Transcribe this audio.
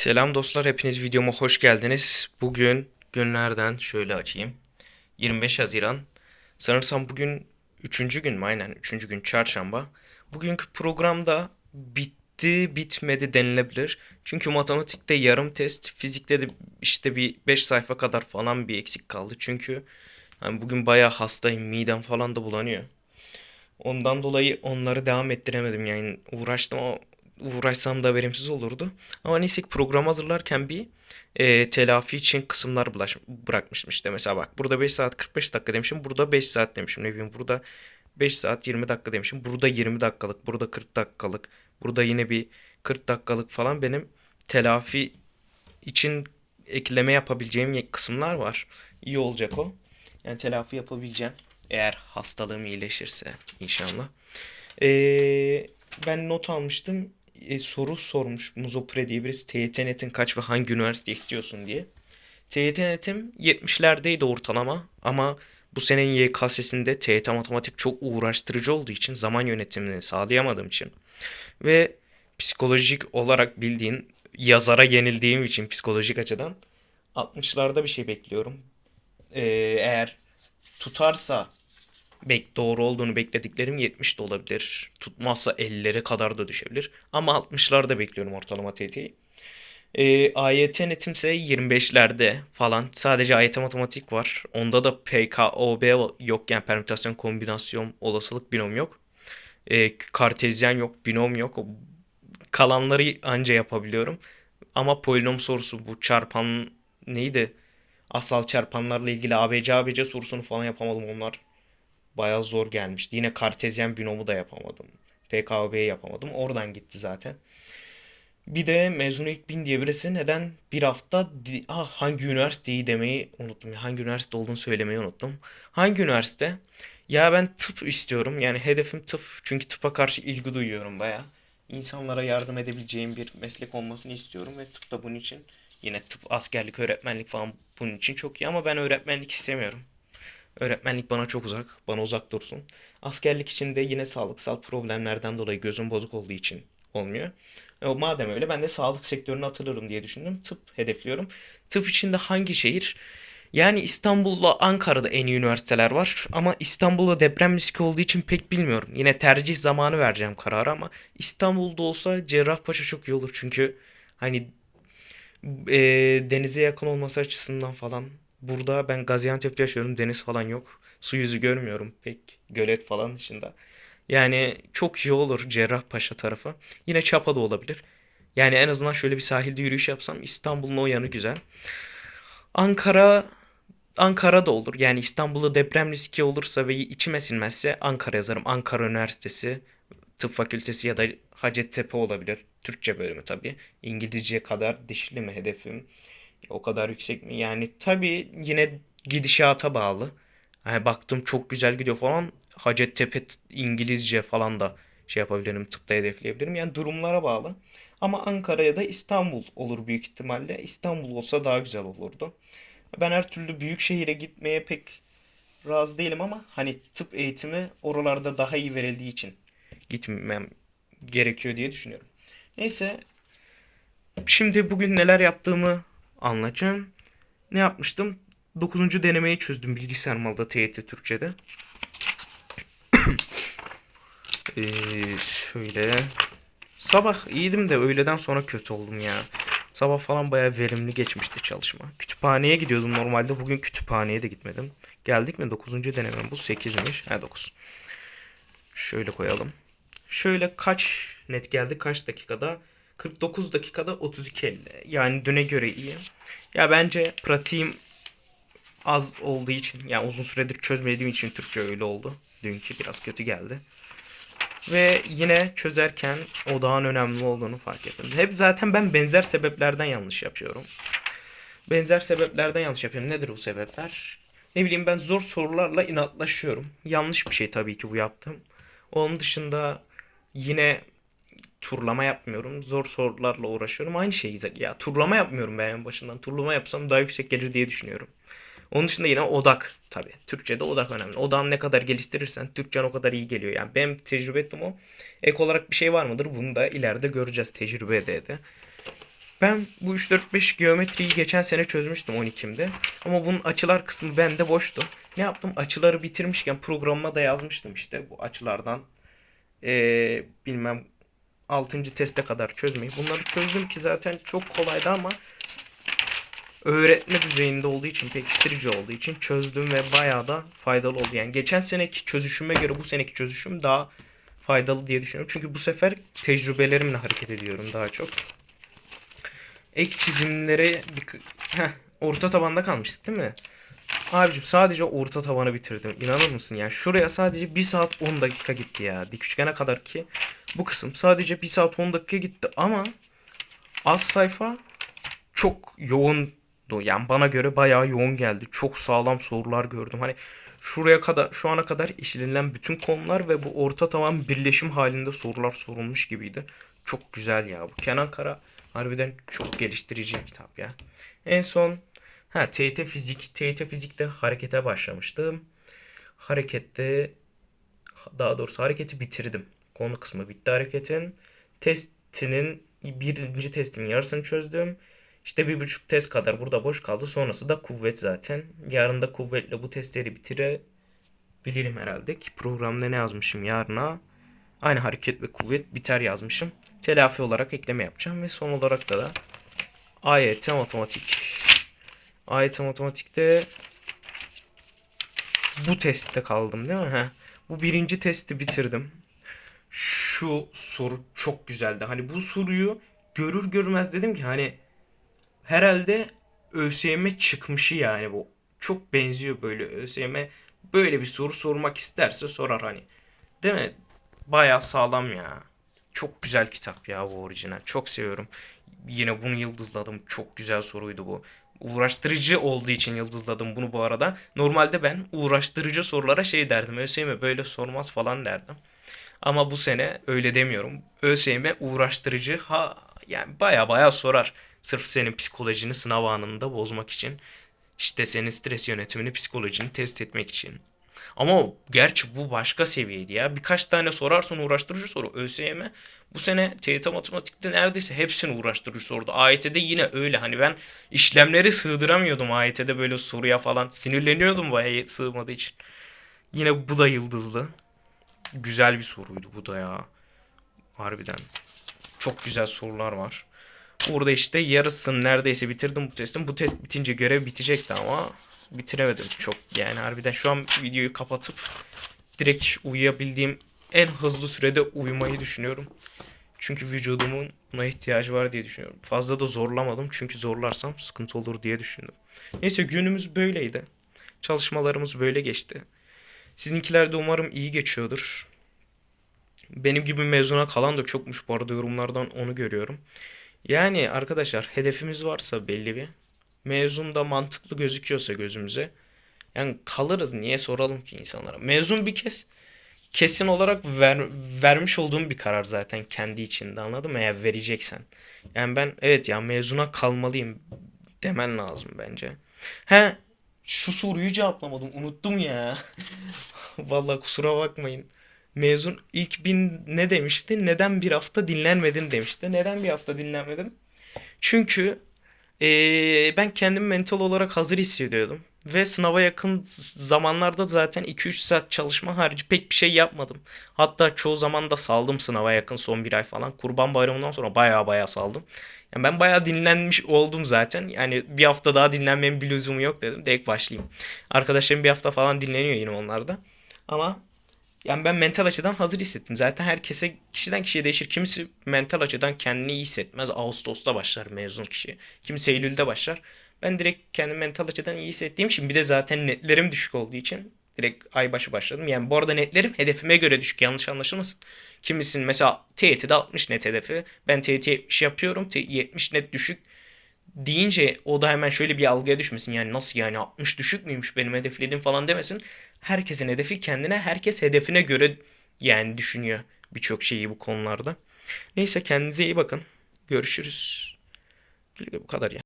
Selam dostlar, hepiniz videoma hoş geldiniz. Bugün günlerden şöyle açayım. 25 Haziran. Sanırsam bugün 3. gün mü? Aynen 3. gün çarşamba. Bugünkü programda bitti bitmedi denilebilir. Çünkü matematikte yarım test, fizikte de işte bir 5 sayfa kadar falan bir eksik kaldı. Çünkü hani bugün bayağı hastayım, midem falan da bulanıyor. Ondan dolayı onları devam ettiremedim yani uğraştım ama uğraşsam da verimsiz olurdu. Ama neyse ki program hazırlarken bir e, telafi için kısımlar bulaş- bırakmışım işte. Mesela bak burada 5 saat 45 dakika demişim. Burada 5 saat demişim. Ne bileyim burada 5 saat 20 dakika demişim. Burada 20 dakikalık. Burada 40 dakikalık. Burada yine bir 40 dakikalık falan benim telafi için ekleme yapabileceğim kısımlar var. İyi olacak o. Yani telafi yapabileceğim. Eğer hastalığım iyileşirse inşallah. Ee, ben not almıştım. Ee, soru sormuş Muzopre diye birisi TYT kaç ve hangi üniversite istiyorsun diye. TYT netim 70'lerdeydi ortalama ama bu senenin YKS'sinde TYT matematik çok uğraştırıcı olduğu için zaman yönetimini sağlayamadığım için ve psikolojik olarak bildiğin yazara yenildiğim için psikolojik açıdan 60'larda bir şey bekliyorum. Ee, eğer tutarsa bek doğru olduğunu beklediklerim 70 de olabilir. Tutmazsa 50'lere kadar da düşebilir. Ama 60'larda bekliyorum ortalama TYT'yi. Ee, AYT netimse 25'lerde falan. Sadece AYT matematik var. Onda da PKOB yok yani permütasyon kombinasyon olasılık binom yok. Ee, kartezyen yok, binom yok. Kalanları anca yapabiliyorum. Ama polinom sorusu bu çarpan neydi? Asal çarpanlarla ilgili ABC ABC sorusunu falan yapamadım onlar bayağı zor gelmişti. Yine kartezyen binomu da yapamadım. PKB'yi yapamadım. Oradan gitti zaten. Bir de mezun ilk bin diye birisi neden bir hafta ah, hangi üniversiteyi demeyi unuttum. Hangi üniversite olduğunu söylemeyi unuttum. Hangi üniversite? Ya ben tıp istiyorum. Yani hedefim tıp. Çünkü tıpa karşı ilgi duyuyorum bayağı. İnsanlara yardım edebileceğim bir meslek olmasını istiyorum ve tıp da bunun için yine tıp, askerlik, öğretmenlik falan bunun için çok iyi ama ben öğretmenlik istemiyorum. Öğretmenlik bana çok uzak. Bana uzak dursun. Askerlik için de yine sağlıksal problemlerden dolayı gözüm bozuk olduğu için olmuyor. E, madem öyle ben de sağlık sektörüne atılırım diye düşündüm. Tıp hedefliyorum. Tıp içinde hangi şehir? Yani İstanbul'la Ankara'da en iyi üniversiteler var. Ama İstanbul'da deprem riski olduğu için pek bilmiyorum. Yine tercih zamanı vereceğim kararı ama İstanbul'da olsa Cerrahpaşa çok iyi olur. Çünkü hani e, denize yakın olması açısından falan. Burada ben Gaziantep'te yaşıyorum. Deniz falan yok. Su yüzü görmüyorum pek. Gölet falan dışında. Yani çok iyi olur Cerrahpaşa tarafı. Yine Çapa'da olabilir. Yani en azından şöyle bir sahilde yürüyüş yapsam İstanbul'un o yanı güzel. Ankara Ankara da olur. Yani İstanbul'da deprem riski olursa ve içime sinmezse Ankara yazarım. Ankara Üniversitesi Tıp Fakültesi ya da Hacettepe olabilir. Türkçe bölümü tabii. İngilizce kadar dişli mi hedefim? O kadar yüksek mi? Yani tabii yine gidişata bağlı. Yani baktım çok güzel gidiyor falan. Hacettepe İngilizce falan da şey yapabilirim. Tıpta hedefleyebilirim. Yani durumlara bağlı. Ama Ankara ya da İstanbul olur büyük ihtimalle. İstanbul olsa daha güzel olurdu. Ben her türlü büyük şehire gitmeye pek razı değilim ama hani tıp eğitimi oralarda daha iyi verildiği için gitmem gerekiyor diye düşünüyorum. Neyse Şimdi bugün neler yaptığımı anlatacağım. Ne yapmıştım? Dokuzuncu denemeyi çözdüm bilgisayar malda TYT Türkçe'de. Ee, şöyle. Sabah iyiydim de öğleden sonra kötü oldum ya. Sabah falan bayağı verimli geçmişti çalışma. Kütüphaneye gidiyordum normalde. Bugün kütüphaneye de gitmedim. Geldik mi? Dokuzuncu denemem bu 8'miş. Ha 9. Şöyle koyalım. Şöyle kaç net geldi kaç dakikada? 49 dakikada 32 50. Yani düne göre iyi. Ya bence pratiğim az olduğu için yani uzun süredir çözmediğim için Türkçe öyle oldu. Dünkü biraz kötü geldi. Ve yine çözerken odağın önemli olduğunu fark ettim. Hep zaten ben benzer sebeplerden yanlış yapıyorum. Benzer sebeplerden yanlış yapıyorum. Nedir bu sebepler? Ne bileyim ben zor sorularla inatlaşıyorum. Yanlış bir şey tabii ki bu yaptığım. Onun dışında yine turlama yapmıyorum. Zor sorularla uğraşıyorum. Aynı şey ya. Turlama yapmıyorum ben en başından. Turlama yapsam daha yüksek gelir diye düşünüyorum. Onun dışında yine odak tabii. Türkçe'de odak önemli. Odağını ne kadar geliştirirsen Türkçen o kadar iyi geliyor. Yani benim tecrübe ettim o. Ek olarak bir şey var mıdır? Bunu da ileride göreceğiz tecrübede de. Ben bu 3 4 5 geometriyi geçen sene çözmüştüm 12'imde. Ama bunun açılar kısmı bende boştu. Ne yaptım? Açıları bitirmişken programıma da yazmıştım işte bu açılardan. Ee, bilmem 6. teste kadar çözmeyi. Bunları çözdüm ki zaten çok kolaydı ama öğretme düzeyinde olduğu için, pekiştirici olduğu için çözdüm ve bayağı da faydalı oldu. Yani geçen seneki çözüşüme göre bu seneki çözüşüm daha faydalı diye düşünüyorum. Çünkü bu sefer tecrübelerimle hareket ediyorum daha çok. Ek çizimlere bir Heh, orta tabanda kalmıştık değil mi? Abicim sadece orta tabanı bitirdim. İnanır mısın ya? Şuraya sadece 1 saat 10 dakika gitti ya. Dik üçgene kadar ki bu kısım sadece 1 saat 10 dakika gitti ama az sayfa çok yoğundu. Yani bana göre bayağı yoğun geldi. Çok sağlam sorular gördüm. Hani şuraya kadar şu ana kadar işlenilen bütün konular ve bu orta taban birleşim halinde sorular sorulmuş gibiydi. Çok güzel ya. Bu Kenan Kara harbiden çok geliştirici bir kitap ya. En son ha TYT fizik. TYT fizikte harekete başlamıştım. Harekette daha doğrusu hareketi bitirdim. Konu kısmı bitti hareketin. Testinin birinci testin yarısını çözdüm. İşte bir buçuk test kadar burada boş kaldı. Sonrası da kuvvet zaten. Yarın da kuvvetle bu testleri bitirebilirim herhalde. Ki programda ne yazmışım yarına? Aynı hareket ve kuvvet biter yazmışım. Telafi olarak ekleme yapacağım ve son olarak da da AYT matematik. AYT matematikte bu testte kaldım değil mi? Heh. Bu birinci testi bitirdim. Şu soru çok güzeldi. Hani bu soruyu görür görmez dedim ki hani herhalde ÖSYM çıkmışı yani bu. Çok benziyor böyle ÖSYM böyle bir soru sormak isterse sorar hani. Değil mi? Bayağı sağlam ya. Çok güzel kitap ya bu orijinal. Çok seviyorum. Yine bunu yıldızladım. Çok güzel soruydu bu. Uğraştırıcı olduğu için yıldızladım bunu bu arada. Normalde ben uğraştırıcı sorulara şey derdim. ÖSYM böyle sormaz falan derdim. Ama bu sene öyle demiyorum. ÖSYM uğraştırıcı ha yani baya baya sorar. Sırf senin psikolojini sınav anında bozmak için. İşte senin stres yönetimini, psikolojini test etmek için. Ama gerçi bu başka seviyeydi ya. Birkaç tane sorarsan uğraştırıcı soru. ÖSYM bu sene TYT matematikte neredeyse hepsini uğraştırıcı sordu. AYT'de yine öyle. Hani ben işlemleri sığdıramıyordum AYT'de böyle soruya falan. Sinirleniyordum bayağı sığmadığı için. Yine bu da yıldızlı. Güzel bir soruydu bu da ya. Harbiden. Çok güzel sorular var. Burada işte yarısını neredeyse bitirdim bu testin. Bu test bitince görev bitecekti ama bitiremedim çok. Yani harbiden şu an videoyu kapatıp direkt uyuyabildiğim en hızlı sürede uyumayı düşünüyorum. Çünkü vücudumun buna ihtiyacı var diye düşünüyorum. Fazla da zorlamadım çünkü zorlarsam sıkıntı olur diye düşündüm. Neyse günümüz böyleydi. Çalışmalarımız böyle geçti. Sizinkiler de umarım iyi geçiyordur. Benim gibi mezuna kalan da çokmuş bu arada yorumlardan onu görüyorum. Yani arkadaşlar hedefimiz varsa belli bir mezun da mantıklı gözüküyorsa gözümüze yani kalırız niye soralım ki insanlara. Mezun bir kez kesin olarak ver, vermiş olduğum bir karar zaten kendi içinde anladım mı? Eğer vereceksen. Yani ben evet ya mezuna kalmalıyım demen lazım bence. He şu soruyu cevaplamadım unuttum ya. Vallahi kusura bakmayın. Mezun ilk bin ne demişti? Neden bir hafta dinlenmedin demişti. Neden bir hafta dinlenmedim? Çünkü eee, ben kendimi mental olarak hazır hissediyordum. Ve sınava yakın zamanlarda zaten 2-3 saat çalışma harici pek bir şey yapmadım. Hatta çoğu zaman da saldım sınava yakın son bir ay falan. Kurban Bayramı'ndan sonra baya baya saldım. Yani ben baya dinlenmiş oldum zaten. Yani bir hafta daha dinlenmemin bir lüzumu yok dedim. Direkt başlayayım. Arkadaşlarım bir hafta falan dinleniyor yine onlarda. Ama yani ben mental açıdan hazır hissettim. Zaten herkese kişiden kişiye değişir. Kimisi mental açıdan kendini iyi hissetmez. Ağustos'ta başlar mezun kişi. Kimisi Eylül'de başlar. Ben direkt kendimi mental açıdan iyi hissettiğim için bir de zaten netlerim düşük olduğu için direkt ay başı başladım. Yani bu arada netlerim hedefime göre düşük yanlış anlaşılmasın. Kimisinin mesela TYT'de 60 net hedefi. Ben TYT 70 yapıyorum. T- 70 net düşük deyince o da hemen şöyle bir algıya düşmesin. Yani nasıl yani 60 düşük müymüş benim hedeflediğim falan demesin. Herkesin hedefi kendine, herkes hedefine göre yani düşünüyor birçok şeyi bu konularda. Neyse kendinize iyi bakın. Görüşürüz. Bu kadar ya.